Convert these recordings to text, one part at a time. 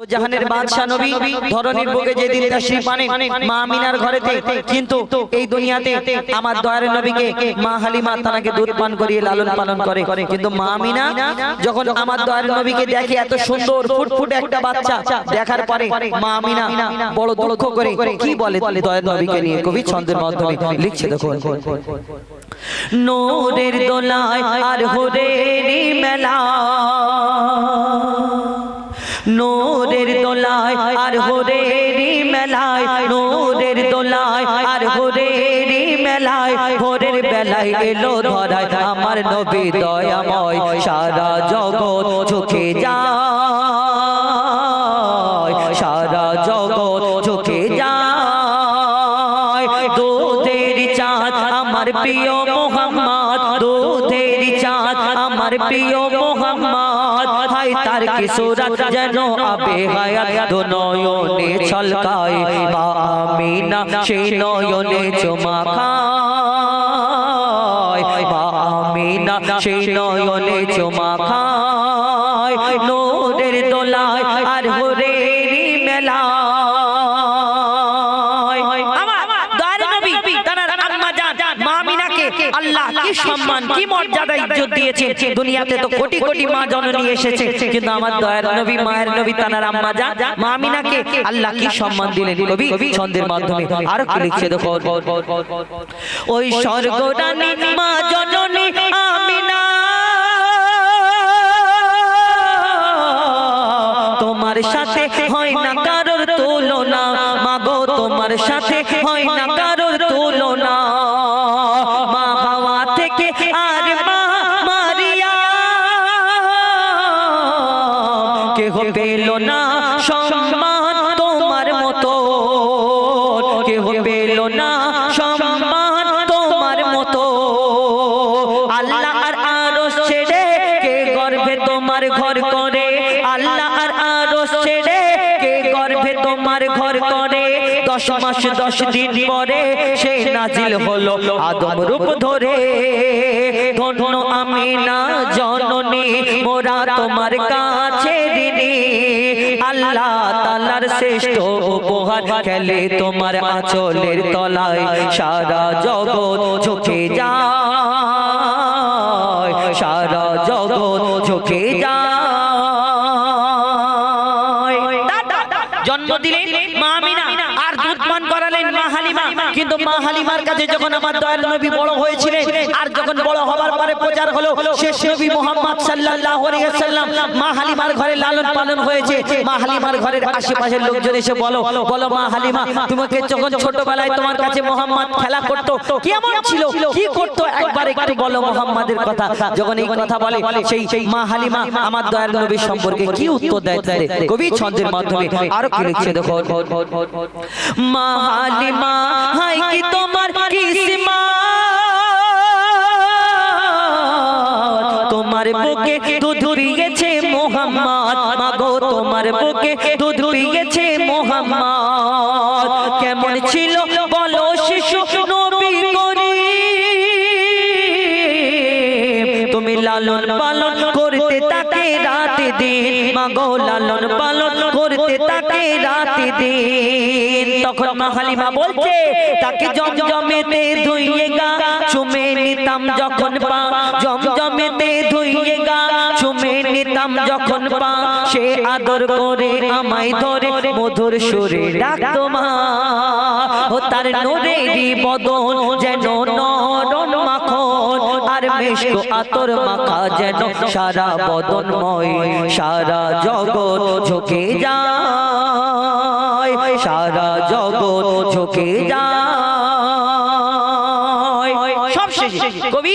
জাহানের বাদশা নবী ধরনীর বুকে যেদিন তাশরীফ আনেন মা আমিনার ঘরেতে কিন্তু এই দুনিয়াতে আমার দয়ার নবীকে মা হালিমা তানাকে দুধ পান করিয়ে লালন পালন করে কিন্তু মা আমিনা যখন আমার দয়ার নবীকে দেখে এত সুন্দর ফুটফুটে একটা বাচ্চা দেখার পরে মা আমিনা বড় দুঃখ করে কি বলে দয়ার নবীকে নিয়ে? কবি ছন্দের মাধ্যমে লিখছে দেখো নোরের দোলায় আর হোরের মেলা নোরের দোলায় আর হোরেরি মেলায়, নোরের দোলায় আর হোরেরি মেলায়, ভোরের বেলায় এলো ধরায় আমার নবী দয়াময়, সারা জগৎ চোখে যায়, সারা জগৎ চোখে যায়। দুধের চাঁদ আমার প্রিয় মোহাম্মদ, দুধের চাঁদ আমার প্রিয় কি সুরত যেন আবে হায়াত নয়নে ছলকায়। মা আমিনা সেই নয়নে চুমা খায়। মা আমিনা সে নয়নে চুমা খায় আল্লাহ কি সম্মান কি মর্যাদা ইজ্জত দিয়েছে দুনিয়াতে তো কোটি কোটি মা জননী এসেছে। কিন্তু আমার দয়ার নবী মায়ের নবী তার আম্মা জান মা আমিনাকে আল্লাহ কি সম্মান দিলেন কবি? ছন্দের মাধ্যমে আরও কি লিখছে দেখো? ওই স্বর্গরানী মা জননী আমিনা। তোমার সাথে হয় না দশ মাস, দশ দিন পরে সে নাজিল হলো আদম রূপ ধরে। ধন্য আমি না জননী, মোরা তোমার কাছে ঋণী। আল্লাহ তালার শ্রেষ্ঠ উপহার খেলে তোমার আঁচলের তলায় সারা জগৎ চোখে যায়। সারা জগৎ চোখে যায়। জন্ম দিলেন মা আমিনা আর দুধ পান করালেন মা হালিমা কিন্তু মা হালিমার কাছে যখন আমার দয়াল নবী বড় হয়েছিলেন, আর যখন বড় হবার পরে প্রচার হলো, শেষ নবী মোহাম্মদ সাল্লাল্লাহু আলাইহি ওয়াসাল্লাম মা হালিমার ঘরে লালন পালন হয়েছে। মা হালিমার ঘরের আশেপাশের লোকজন এসে বলো বলো মা হালিমা, তোমাকে যখন ছোটবেলায় তোমার কাছে মোহাম্মদ খেলা করতো, কেমন ছিল? কি করতো? একবার একটু বলো মোহাম্মদের কথা। যখন এই কথা বলে, সেই মা হালিমা আমার দয়াল নবীর সম্পর্কে কি উত্তর দেয়? কবি ছন্দের মাধ্যমে আরও কি লিখছে দেখো মা হালিমা হাই কি তোমার কিসমা তোমার বুকে দুধ পিয়েছে মোহাম্মদ। মাগো তোমার বুকে দুধ পিয়েছে মোহাম্মদ। তাকে রাত দিন, মাগো লালন পালন করতে তাকে রাত দিন। তখন মা বলছে, তাকে জমজমেতে ধুইয়ে গা, চুমে নিতাম যখন পা, জমজমেতে ধুইয়ে গা, চুমে নিতাম যখন পা। সে আদর করে আমায় ধরে, মধুর সুরে ডাকতো মা। ও তার নোরেরই বদন যেন মাখন মিষ্ট আতর মাখা যেন সারা বদনময় সারা জগৎ ঝুঁকে যায় সারা জগৎ ঝুঁকে যায়। কবি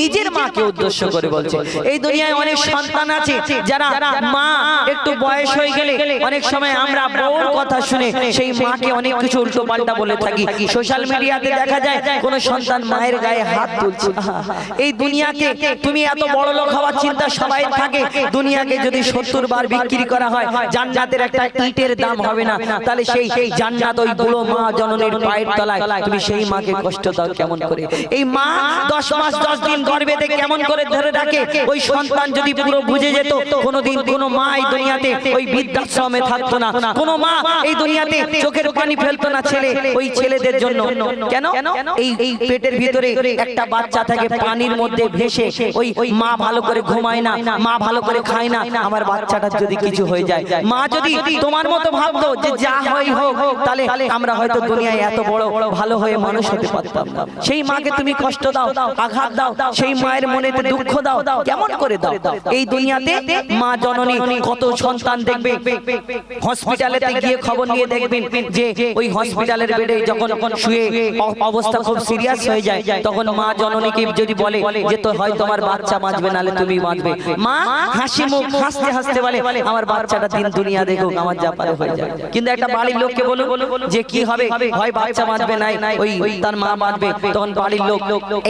নিজের মাকে উদ্দেশ্য করে বলছে। এই দুনিয়ায় অনেক সন্তান আছে যারা মা একটু বয়স হয়ে গেলে অনেক সময় আমরা বউর কথা শুনে সেই মাকে অনেক কিছু উল্টো পাল্টা বলে থাকি। সোশ্যাল মিডিয়াতে দেখা যায় কোন সন্তান মায়ের গায়ে হাত তুলছে। এই দুনিয়াকে তুমি এত বড় লোক হওয়ার চিন্তা সবাই থাকে। দুনিয়াকে যদি সত্তর বার বিক্রি করা হয় জান্নাতের একটা ইটের দাম হবে না। তাহলে সেই সেই জান্নাত ওই বুড়ো মা জননীর পায়ের তলায় তুমি সেই মাকে কষ্ট দাও কেমন করে এই মা দশ মাস, দশ দিন গর্ভেতে কেমন করে ধরে রাখে ওই সন্তান যদি পুরো বুঝে যেত, কোনোদিন কোনো মা এই দুনিয়াতে ওই বৃদ্ধাশ্রমে থাকতো না। কোনো মা এই দুনিয়াতে চোখের পানি ফেলতো না ছেলে, ওই ছেলেদের জন্য। কেন? এই এই পেটের ভিতরে একটা বাচ্চা থাকে, পানির মধ্যে ভেসে ওই ওই মা ভালো করে ঘুমায় না, মা ভালো করে খায় না। আমার বাচ্চাটার যদি কিছু হয়ে যায়, মা যদি তোমার মতো ভাবতো যে যা হয় হোক, তাহলে আমরা হয়তো দুনিয়ায় এত বড় বড় ভালো হয়ে মানুষ হতে পারতাম সেই মাকে তুমি কষ্ট দাও আঘাত দাও সেই মায়ের মনেতে দুঃখ দাও কেমন করে দাও? এই দুনিয়াতে মা জননী কত সন্তান দেখবে? হসপিটালেতে গিয়ে খবর নিয়ে দেখবেন যে ওই হসপিটালের বেডে যখন শুয়ে অবস্থা খুব সিরিয়াস হয়ে যায় তখন মা জননীকে যদি বলে যে তো হয় তোমার বাচ্চা বাঁচবে নালে তুমি বাঁচবে। মা হাসি মুখ হাসতে হাসতে বলে আমার বাচ্চাটা দিন দুনিয়া দেখুক আমার যা পারে হয়ে যায় কিন্তু একটা বাড়ির লোককে বলুন যে কি হবে? হয় বাচ্চা বাঁচবে নাই ওই ওই তার মা বাঁচবে তখন বাড়ির লোক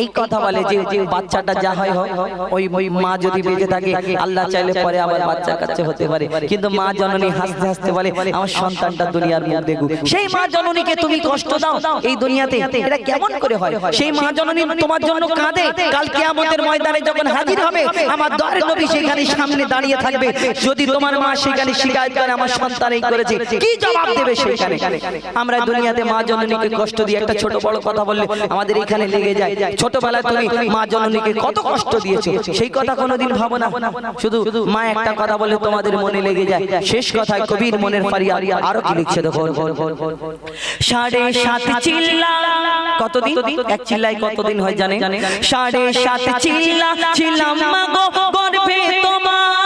এই কথা বলে যে যে বাচ্চাটা যা হয় হয় ওই ওই মা যদি বেঁচে থাকে, আল্লাহ চাইলে পরে আবার বাচ্চা কাছে হতে পারে। কিন্তু মা জননী হাসতে হাসতে বলে, আমার সন্তানটা দুনিয়ার মুখ দেখুক সেই মা জননীকে তুমি কষ্ট দাও এই দুনিয়াতে। এটা কেমন করে হয়? সেই মা জননী তোমার জন্য কাঁদে। কাল কিয়ামতের ময়দানে যখন হাজির হবে, আমার দয়ার নবী সেখানে সামনে দাঁড়িয়ে থাকবে। যদি তোমার মা সেখানে শিকায়ত করে, আমার সন্তান এই করেছে কি জবাব দেবে সেখানে? আমরা দুনিয়াতে মা জননীকে কষ্ট দিয়ে একটা ছোট বড় কথা বললে আমাদের এখানে লেগে যায়। ছোটবেলায় তুমি মা জননীকে কত কষ্ট দিয়েছ? সেই কথা কোনোদিন ভাবো না। শুধু মা একটা কথা বলে তোমাদের মনে লেগে যায়। শেষ কথায় কবির মনের ফারিয়া আরও কি লিখছে দেখো সাড়ে সাত চিল্লা। কতদিন? এক চিল্লায় কতদিন হয় জানে? সাড়ে সাত চিল্লা ছিলাম মাগো গর্ভে তোমার।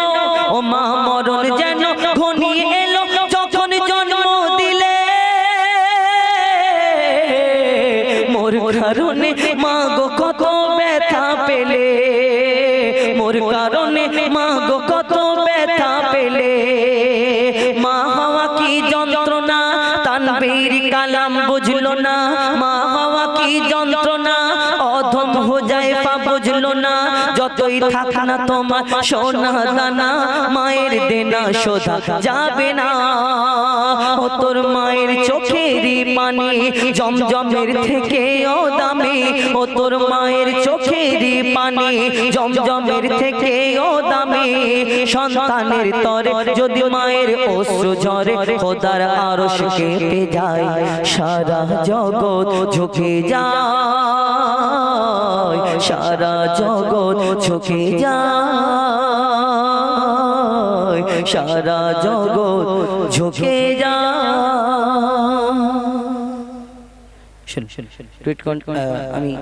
কারণে মা গো কত ব্যথা পেলে। মোর কারণে মা গো কত ব্যথা পেলে। মা হাওয়া কি যন্ত্রণা? তানবীর কালাম বুঝলো না। মা হাওয়া কি যন্ত্রণা? অধম হো যায় পা বুঝলো না। যতই থাক না তোমার সোনা দানা, মায়ের দেনা শোধা যাবে না। ও তোর মায়ের চোখেরই পানি জমজমের থেকে ও দামি। ও তোর মায়ের চোখেরই পানি জমজমের থেকে ও দামি। সন্তানের তরে যদি মায়ের অশ্রু ঝরে, খোদার আরশ কেঁপে যায়। সারা জগৎ ঝুঁকে যায়। সারা জগৎ ছুকে যায়। সারা জগৎ ঝুঁকে যায়। আমি